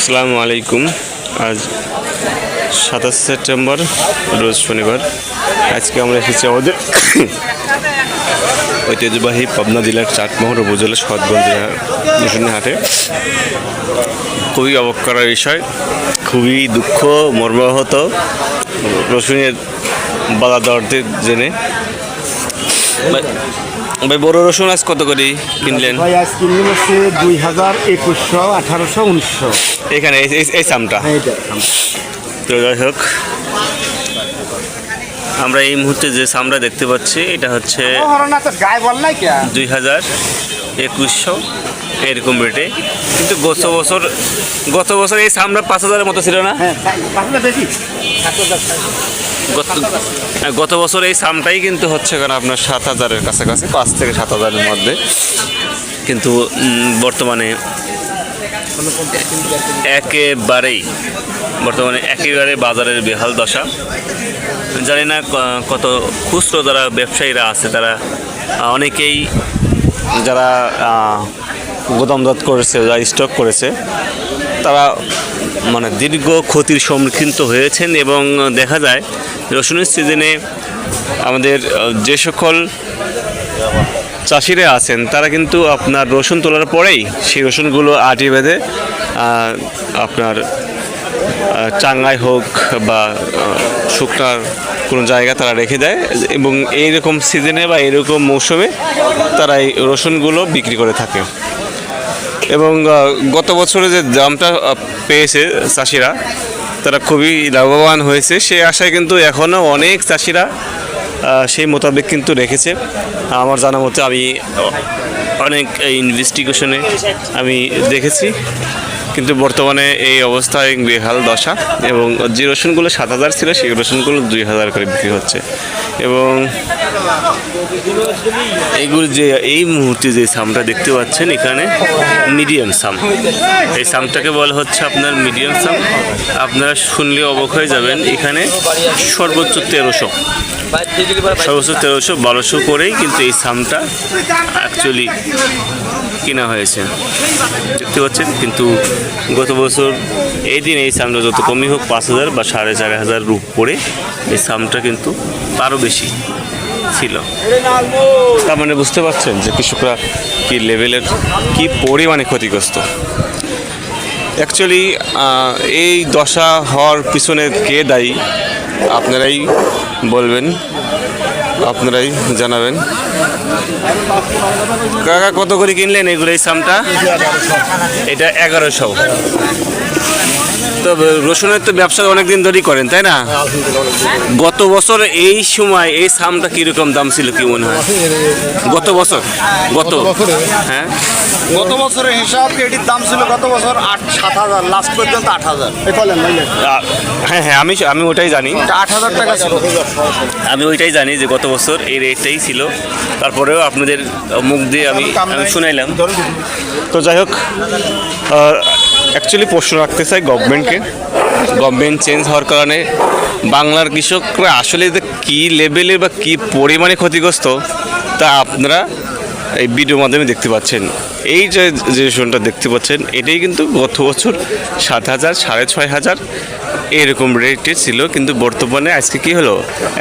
আসসালামু আলাইকুম। আজ সাতাশ সেপ্টেম্বর, রোজ শনিবার। আজকে আমরা এসেছি আমাদের ঐতিহ্যবাহী পাবনা জেলার চাটমোহর উপজেলা সৎগঞ্জ হাটে। খুবই অবাক করার বিষয়, খুবই দুঃখ, মর্মাহত, রসুনের বাধা দরদের জেনে। ভাই- বড় রসুন আজ কত করে কিনলেন? ভাই আজ কিনলাম হচ্ছে দুই হাজার একুশশো আঠারোশো উনিশশো। এখানে এই- সামটা তো যাই হোক আমরা এই মুহূর্তে যে সামরা দেখতে পাচ্ছি এটা হচ্ছে দুই হাজার একুশশো এরকম রেটে কিন্তু গত বছর গত বছর এই সামরা পাঁচ হাজারের মতো ছিল না? হ্যাঁ গত হ্যাঁ, গত বছর এই সামটাই কিন্তু হচ্ছে কারণ আপনার সাত হাজারের কাছাকাছি পাঁচ থেকে সাত হাজারের মধ্যে। কিন্তু বর্তমানে একেবারেই বর্তমানে একেবারে বাজারের বেহাল দশা। জানি না কত খুচরো যারা ব্যবসায়ীরা আছে তারা অনেকেই যারা গোদামজাত করেছে যারা স্টক করেছে তারা মানে দীর্ঘ ক্ষতির সম্মুখীন হয়েছেন এবং দেখা যায় রসুনের সিজনে আমাদের যে সকল চাষিরা আছেন, তারা কিন্তু আপনার রসুন তোলার পরেই সেই রসুনগুলো আটি বেঁধে আপনার চাঙ্গাই হোক বা শুকনার কোনো জায়গা তারা রেখে দেয় এবং এইরকম সিজনে বা এরকম মৌসুমে তারা এই রসুনগুলো বিক্রি করে থাকে। এবং গত বছরে যে দামটা পেয়েছে চাষিরা, তারা খুবই লাভবান হয়েছে। সেই আশায় কিন্তু এখনও অনেক চাষিরা সেই মোতাবেক কিন্তু রেখেছে। আমার জানা মতে আমি অনেক ইনভেস্টিগেশনে আমি দেখেছি। কিন্তু বর্তমানে এই অবস্থায় বেহাল দশা এবং যে রসুনগুলো সাত হাজার ছিল, সেই রসুনগুলো দুই হাজার করে বিক্রি হচ্ছে। এবং এইগুলো যে, এই মুহূর্তে যে সামটা দেখতে পাচ্ছেন, এখানে মিডিয়াম সাম। এই সামটাকে বলা হচ্ছে আপনার মিডিয়াম সাম। আপনারা শুনলে অবাক হয়ে যাবেন, এখানে সর্বোচ্চ তেরোশো। সর্বোচ্চ তেরোশো, বারোশো করেই কিন্তু এই সামটা অ্যাকচুয়ালি কেনা হয়েছে। দেখতে পাচ্ছেন, কিন্তু গত বছর এই দিন এই সামটা যত কমই হোক, পাঁচ হাজার বা সাড়ে চার হাজার রূপ পড়ে এই সামটা কিন্তু আরও বেশি ছিল। তার মানে বুঝতে পারছেন যে কৃষকরা কি লেভেলের, কি পরিমাণে ক্ষতিগ্রস্ত। অ্যাকচুয়ালি এই দশা হওয়ার পিছনে কে দায়ী, আপনারাই বলবেন। আপনারাই জানাবেন। কাকা কত করে কিনলেন এগুলো এই সামটা? এটা এগারোশো। তো রসুনের তো ব্যবসা অনেকদিন ধরেই করেন তাই না? গত বছর এই সময় এই সামটা কীরকম দাম ছিল কি মনে হয়? গত বছর? গত? হ্যাঁ? গত বছরের হিসাব এটির দাম ছিল গত বছর আট সাত হাজার লাস্ট পর্যন্ত আট হাজার। হ্যাঁ হ্যাঁ আমি আমি ওটাই জানি। আট হাজার টাকা ছিল। আমি ওইটাই জানি যে গত বছর এই রেটটাই ছিল। তারপরেও আপনাদের মুখ দিয়ে আমি আমি শুনাইলাম। তো যাই হোক অ্যাকচুয়ালি প্রশ্ন রাখতে চাই গভর্নমেন্টকে গভর্নমেন্ট চেঞ্জ হওয়ার কারণে বাংলার কৃষকরা আসলে কী লেভেলে বা কী পরিমাণে ক্ষতিগ্রস্ত তা আপনারা এই ভিডিওর মাধ্যমে দেখতে পাচ্ছেন। এই যে যে রেশনটা দেখতে পাচ্ছেন, এটাই কিন্তু গত বছর সাত হাজার, সাড়ে ছয় হাজার এরকম রেটে ছিল। কিন্তু বর্তমানে আজকে কি হলো?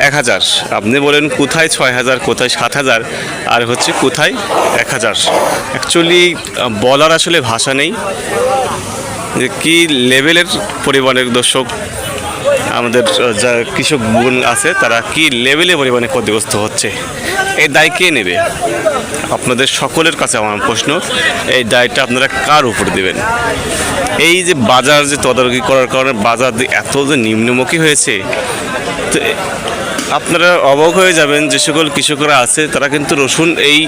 এক হাজার। আপনি বলেন কোথায় ছয় হাজার, কোথায় সাত হাজার, আর হচ্ছে কোথায় এক হাজার। অ্যাকচুয়ালি বলার আসলে ভাষা নেই। যে কী লেভেলের পরিমাণের দর্শক আমাদের যা কৃষক বোন আছে, তারা কি লেভেলে পরিমাণে ক্ষতিগ্রস্ত হচ্ছে? এই দায় কে নেবে? আপনাদের সকলের কাছে আমার প্রশ্ন, এই দায়টা আপনারা কার উপর দেবেন? এই যে বাজার যে তদারকি করার কারণে বাজার এত যে নিম্নমুখী হয়েছে, তো আপনারা অবাক হয়ে যাবেন যে সকল কৃষকরা আছে, তারা কিন্তু রসুন এই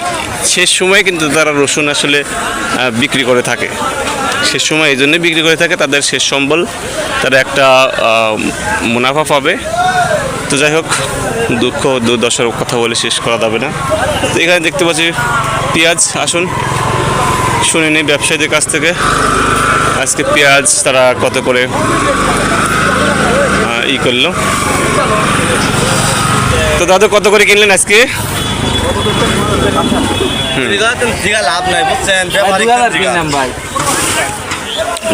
শেষ সময়ে কিন্তু তারা রসুন আসলে বিক্রি করে থাকে। শেষ সময় এই জন্যই বিক্রি করে থাকে, তাদের শেষ সম্বল, তারা একটা মুনাফা পাবে। তো যাই হোক, দুঃখ দুর্দশার কথা বলে শেষ করা যাবে না। তো এখানে দেখতে পাচ্ছি, পেঁয়াজ, আসুন, শুনে নিই ব্যবসায়ীদের কাছ থেকে। আজকে পেঁয়াজ তারা কত করে ই করল। তো দাদু, কত করে কিনলেন আজকে? লাভ নাই বুঝছেন? ভাই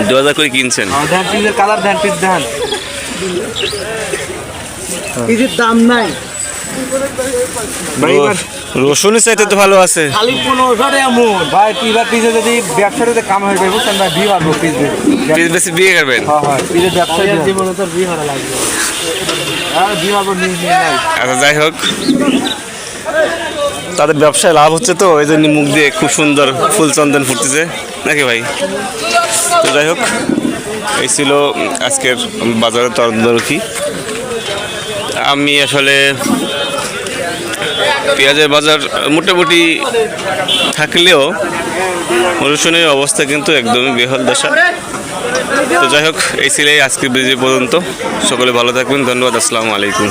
দু হাজার করে কিনছেন? ধান পিসের কালার ধান পিস ধান। পিসের দাম নাই। রসুনের চাইতে তো ভালো আছে। খালি পনেরোশো এমন। ভাই পিসে যদি কাম হয়ে যায় বুঝছেন ভাই ভি পারব পিস পিস বেশি বিয়ে করবেন? হ্যাঁ হ্যাঁ পিসের ব্যবসা জীবনে তো ভি ভালো লাগবে। আর ভি পারব নিয়ে নিয়ে নাই। আচ্ছা যাই হোক। তাদের ব্যবসায় লাভ হচ্ছে তো এই জন্য মুখ দিয়ে খুব সুন্দর ফুল চন্দন ফুটতেছে। নাকি ভাই? তো যাই হোক, এই ছিল আজকের বাজারের তরন্দরকি আমি আসলে পেঁয়াজের বাজার মোটামুটি থাকলেও রসুনের অবস্থা কিন্তু একদমই বেহাল দশা। তো যাই হোক, এই ছিল আজকের ব্রিজে পর্যন্ত। সকলে ভালো থাকবেন, ধন্যবাদ, আসসালামু আলাইকুম।